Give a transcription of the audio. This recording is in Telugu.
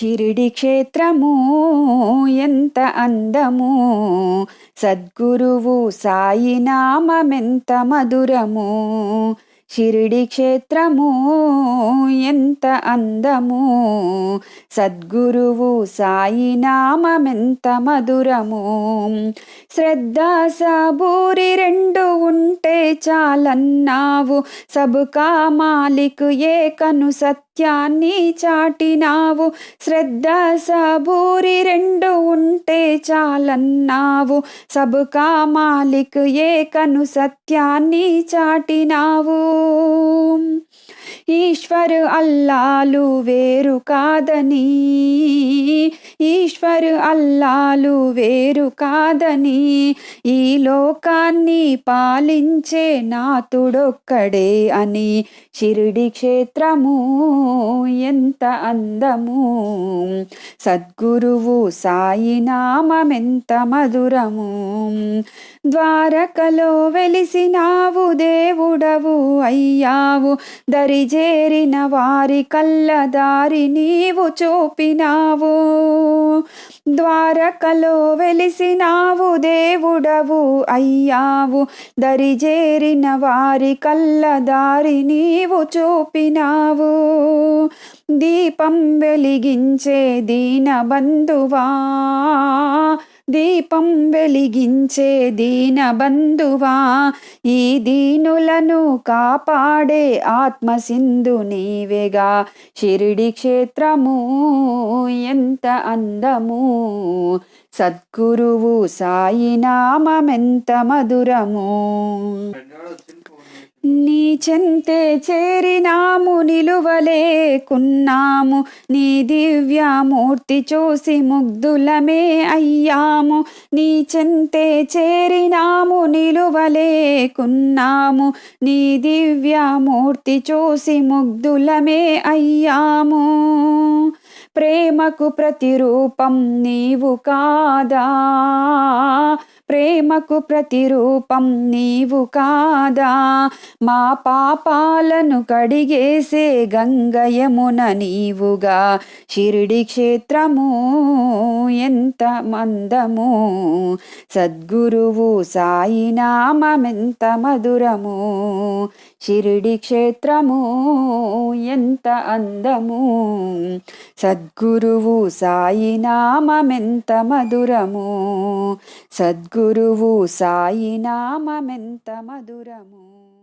షిరిడి క్షేత్రము ఎంత అందము. సద్గురువు సాయి నామమెంత మధురము. షిరిడి క్షేత్రము ఎంత అందము. సద్గురువు సాయి నామమెంత మధురము. శ్రద్ధ సబూరి రెండు ఉంటే చాలన్నావు. సబుకా మాలిక్ ఏకను సత్యాన్ని చాటినావు. శ్రద్ధ సబూరి రెండు ఉంటే చాలన్నావు. సబుకా మాలిక్ ఏకను సత్యాన్ని చాటినావు. ఈశ్వరు అల్లాలు వేరు కాదని. ఈశ్వరు అల్లాలు వేరు కాదని. ఈ లోకాన్ని పాలించే నాతుడొక్కడే అని. షిరిడి క్షేత్రము ఎంత అందము. సద్గురువు సాయి నామమెంత మధురము. ద్వారకలో వెలిసినావు దేవుడవు అయ్యావు. దరిజేరిన వారి కళ్ళదారి నీవు చూపినావు. ద్వారకలో వెలిసినావు దేవుడవు అయ్యావు. దరిజేరిన వారి కళ్ళదారి నీవు చూపినావు. దీపం వెలిగించే దీన బంధువా దీపం వెలిగించే దీన బంధువా ఈ దీనులను కాపాడే ఆత్మసింధు నీవేగా. షిరిడి క్షేత్రము ఎంత అందము. సద్గురువు సాయి నామమెంత మధురము. నీ చెంతే చేరినాము నిలువలేకున్నాము. నీ దివ్యమూర్తి చూసి ముగ్ధులమే అయ్యాము. నీ చెంతే చేరినాము నిలువలేకున్నాము. నీ దివ్యమూర్తి చూసి ముగ్ధులమే అయ్యాము. ప్రేమకు ప్రతిరూపం నీవు కాదా? ప్రేమకు ప్రతిరూపం నీవు కాదా? మా పాపాలను కడిగేసే గంగయమున నీవుగా. షిరిడి క్షేత్రము ఎంత మందము. సద్గురువు సాయి నామమెంత మధురము. షిరిడి క్షేత్రము ఎంత అందము. సద్గురు సద్గురువు సాయి నామమెంత మధురము. సద్గురువు సాయి నామమెంత మధురము.